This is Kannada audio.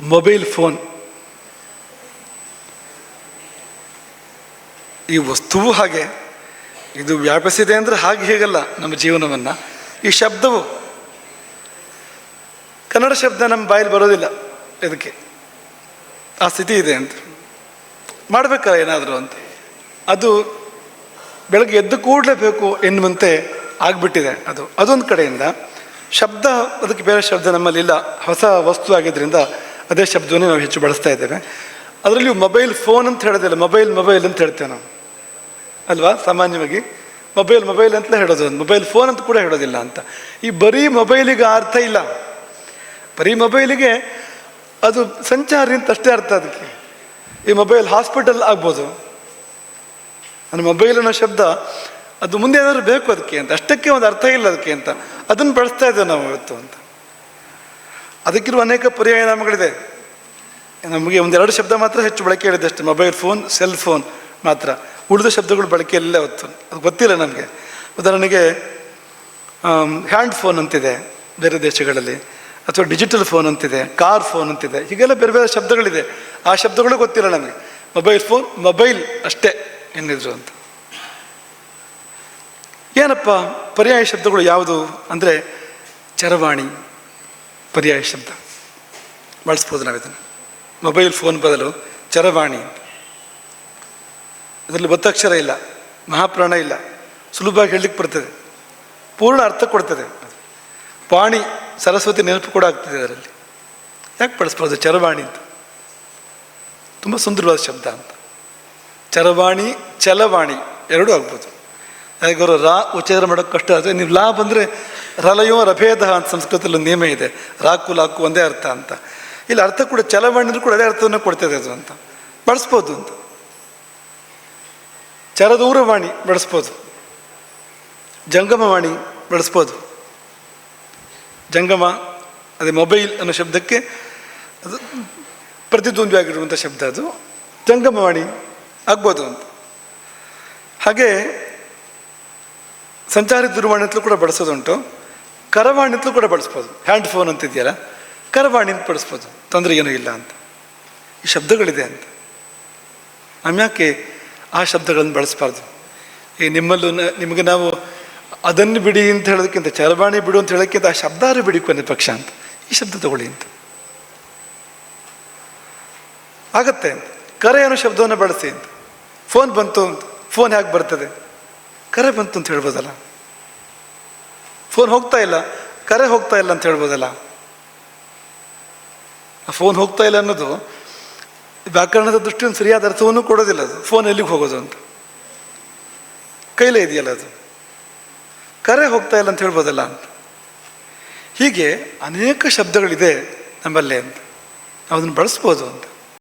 ಮೊಬೈಲ್ ಫೋನ್ ಈ ವಸ್ತುವು ಹಾಗೆ, ಇದು ವ್ಯಾಪಿಸಿದೆ ಅಂದರೆ ಹಾಗೆ ಹೇಗಲ್ಲ ನಮ್ಮ ಜೀವನವನ್ನು. ಈ ಶಬ್ದವು, ಕನ್ನಡ ಶಬ್ದ ನಮ್ಮ ಬಾಯಲ್ಲಿ ಬರೋದಿಲ್ಲ ಇದಕ್ಕೆ. ಆ ಸ್ಥಿತಿ ಇದೆ ಅಂತ. ಮಾಡಬೇಕಲ್ಲ ಏನಾದರೂ ಅಂತ. ಅದು ಬೆಳಗ್ಗೆ ಎದ್ದು ಕೂಡಲೇಬೇಕು ಎನ್ನುವಂತೆ ಆಗಿಬಿಟ್ಟಿದೆ ಅದು. ಅದೊಂದು ಕಡೆಯಿಂದ, ಶಬ್ದ, ಅದಕ್ಕೆ ಬೇರೆ ಶಬ್ದ ನಮ್ಮಲ್ಲಿ ಇಲ್ಲ. ಹೊಸ ವಸ್ತು ಆಗಿದ್ದರಿಂದ ಅದೇ ಶಬ್ದವನ್ನೇ ನಾವು ಹೆಚ್ಚು ಬಳಸ್ತಾ ಇದ್ದೇವೆ. ಅದರಲ್ಲಿ ಮೊಬೈಲ್ ಫೋನ್ ಅಂತ ಹೇಳೋದಿಲ್ಲ, ಮೊಬೈಲ್ ಮೊಬೈಲ್ ಅಂತ ಹೇಳ್ತೇವೆ ನಾವು. ಅಲ್ವಾ? ಸಾಮಾನ್ಯವಾಗಿ ಮೊಬೈಲ್ ಮೊಬೈಲ್ ಅಂತಲೇ ಹೇಳೋದು ಮೊಬೈಲ್ ಫೋನ್ ಅಂತ ಕೂಡ ಹೇಳೋದಿಲ್ಲ ಅಂತ. ಈ ಬರೀ ಮೊಬೈಲಿಗೆ ಅರ್ಥ ಇಲ್ಲ. ಬರೀ ಮೊಬೈಲಿಗೆ ಅದು ಸಂಚಾರಿ ಅಂತ ಅಷ್ಟೇ ಅರ್ಥ ಅದಕ್ಕೆ. ಈ ಮೊಬೈಲ್ ಹಾಸ್ಪಿಟಲ್ ಆಗ್ಬೋದು. ನನ್ನ ಮೊಬೈಲ್ ಅನ್ನೋ ಶಬ್ದ ಅದು ಮುಂದೆ ಏನಾದರೂ ಬೇಕು ಅದಕ್ಕೆ ಅಂತ. ಅಷ್ಟಕ್ಕೆ ಒಂದು ಅರ್ಥ ಇಲ್ಲ ಅದಕ್ಕೆ ಅಂತ. ಅದನ್ನು ಬಳಸ್ತಾ ಇದ್ದೇವೆ ನಾವು ಇವತ್ತು ಅಂತ. ಅದಕ್ಕಿರುವ ಅನೇಕ ಪರ್ಯಾಯ ನಾಮಗಳಿದೆ. ನಮಗೆ ಒಂದೆರಡು ಶಬ್ದ ಮಾತ್ರ ಹೆಚ್ಚು ಬಳಕೆ ಹೇಳಿದೆ ಅಷ್ಟೇ ಮೊಬೈಲ್ ಫೋನ್, ಸೆಲ್ ಫೋನ್ ಮಾತ್ರ. ಉಳಿದ ಶಬ್ದಗಳು ಬಳಕೆಯಲ್ಲೇ ಹೊತ್ತು ಅದು ಗೊತ್ತಿಲ್ಲ ನಮಗೆ. ಉದಾಹರಣೆಗೆ ಹ್ಯಾಂಡ್ ಫೋನ್ ಅಂತಿದೆ ಬೇರೆ ದೇಶಗಳಲ್ಲಿ. ಅಥವಾ ಡಿಜಿಟಲ್ ಫೋನ್ ಅಂತಿದೆ, ಕಾರ್ ಫೋನ್ ಅಂತಿದೆ. ಹೀಗೆಲ್ಲ ಬೇರೆ ಬೇರೆ ಶಬ್ದಗಳಿದೆ. ಆ ಶಬ್ದಗಳು ಗೊತ್ತಿಲ್ಲ ನಮಗೆ. ಮೊಬೈಲ್ ಫೋನ್, ಮೊಬೈಲ್ ಅಷ್ಟೇ ಏನಿದ್ರು ಅಂತ. ಏನಪ್ಪ, ಪರ್ಯಾಯ ಶಬ್ದಗಳು ಯಾವುದು? ಅಂದರೆ ಚರವಾಣಿ. ಪರ್ಯಾಯ ಶಬ್ದ ಬಳಸ್ಬೋದು ನಾವು ಇದನ್ನು ಮೊಬೈಲ್ ಫೋನ್ ಬದಲು ಚರವಾಣಿ. ಇದರಲ್ಲಿ ಒತ್ತಕ್ಷರ ಇಲ್ಲ, ಮಹಾಪ್ರಾಣ ಇಲ್ಲ, ಸುಲಭವಾಗಿ ಹೇಳಲಿಕ್ಕೆ ಬರ್ತದೆ. ಪೂರ್ಣ ಅರ್ಥ ಕೊಡ್ತದೆ ಪಾಣಿ, ಸರಸ್ವತಿ ನೆನಪು ಕೂಡ ಆಗ್ತದೆ ಅದರಲ್ಲಿ. ಯಾಕೆ ಬಳಸ್ಬೋದು ಚರವಾಣಿ ಅಂತ? ತುಂಬ ಸುಂದರವಾದ ಶಬ್ದ ಅಂತ. ಚರವಾಣಿ, ಚಲವಾಣಿ ಎರಡೂ ಆಗ್ಬೋದು. ಹಾಗೆ ರಾ ಉಚ್ಚಾರ ಮಾಡೋಕ್ಕೆ ಕಷ್ಟ ಆದರೆ ನೀವು ಲಾ ಬಂದರೆ ರಲಯೋ ರಭೇದ ಅಂತ ಸಂಸ್ಕೃತದಲ್ಲಿ ಒಂದು ನಿಯಮ ಇದೆ. ರಾಕು ಲಾಕು ಒಂದೇ ಅರ್ಥ ಅಂತ. ಇಲ್ಲಿ ಅರ್ಥ ಕೂಡ ಚಲವಾಣಿನೂ ಕೂಡ ಅದೇ ಅರ್ಥವನ್ನು ಕೊಡ್ತದೆ ಅದು ಅಂತ. ಬಳಸ್ಬೋದು ಅಂತ. ಚರದೂರವಾಣಿ ಬಳಸ್ಬೋದು. ಜಂಗಮವಾಣಿ ಬಳಸ್ಬೋದು. ಜಂಗಮ, ಅದೇ ಮೊಬೈಲ್ ಅನ್ನೋ ಶಬ್ದಕ್ಕೆ ಅದು ಪ್ರತಿದ್ವಂದ್ವಿಯಾಗಿರುವಂಥ ಶಬ್ದ ಅದು. ಜಂಗಮವಾಣಿ ಆಗ್ಬೋದು ಅಂತ. ಹಾಗೆ ಸಂಚಾರಿ ದೂರವಾಣಿ ಕೂಡ ಬಳಸೋದುಂಟು. ಕರವಾಣಿ ಅಂತಲೂ ಕೂಡ ಬಳಸ್ಬೋದು. ಹ್ಯಾಂಡ್ ಫೋನ್ ಅಂತಿದೆಯಲ್ಲ, ಕರವಾಣಿ ಅಂತ ಬಳಸ್ಬೋದು. ತೊಂದರೆ ಏನೂ ಇಲ್ಲ ಅಂತ. ಈ ಶಬ್ದಗಳಿದೆ ಅಂತ. ನಮ್ಯಾಕೆ ಆ ಶಬ್ದಗಳನ್ನು ಬಳಸಬಾರ್ದು? ಈ ನಿಮ್ಮಲ್ಲೂ ನಿಮಗೆ ನಾವು ಅದನ್ನು ಬಿಡಿ ಅಂತ ಹೇಳೋದಕ್ಕಿಂತ ಚರವಾಣಿ ಬಿಡು ಅಂತ ಹೇಳೋಕ್ಕಿಂತ ಆ ಶಬ್ದಾರು ಬಿಡಿ ಕೊನೆ ಪಕ್ಷ ಅಂತ. ಈ ಶಬ್ದ ತಗೊಳ್ಳಿ ಅಂತ. ಆಗತ್ತೆ ಅಂತ. ಕರೆ ಅನ್ನೋ ಶಬ್ದವನ್ನು ಬಳಸಿ ಅಂತ. ಫೋನ್ ಬಂತು ಅಂತ. ಫೋನ್ ಹೇಗೆ ಬರ್ತದೆ? ಕರೆ ಬಂತು ಅಂತ ಹೇಳ್ಬೋದಲ್ಲ? ಫೋನ್ ಹೋಗ್ತಾ ಇಲ್ಲ. ಕರೆ ಹೋಗ್ತಾ ಇಲ್ಲ ಅಂತ ಹೇಳ್ಬೋದಲ್ಲ? ಫೋನ್ ಹೋಗ್ತಾ ಇಲ್ಲ ಅನ್ನೋದು ವ್ಯಾಕರಣದ ದೃಷ್ಟಿಯಿಂದ ಸರಿಯಾದ ಅರ್ಥವನ್ನು ಕೊಡೋದಿಲ್ಲ ಅದು. ಫೋನ್ ಎಲ್ಲಿಗೆ ಹೋಗೋದು ಅಂತ. ಕೈಲೇ ಇದೆಯಲ್ಲ ಅದು. ಕರೆ ಹೋಗ್ತಾ ಇಲ್ಲ ಅಂತ ಹೇಳ್ಬೋದಲ್ಲ ಅಂತ. ಹೀಗೆ ಅನೇಕ ಶಬ್ದಗಳಿದೆ ನಮ್ಮಲ್ಲೇ ಅಂತ. ಅದನ್ನು ಬಳಸ್ಬೋದು ಅಂತ.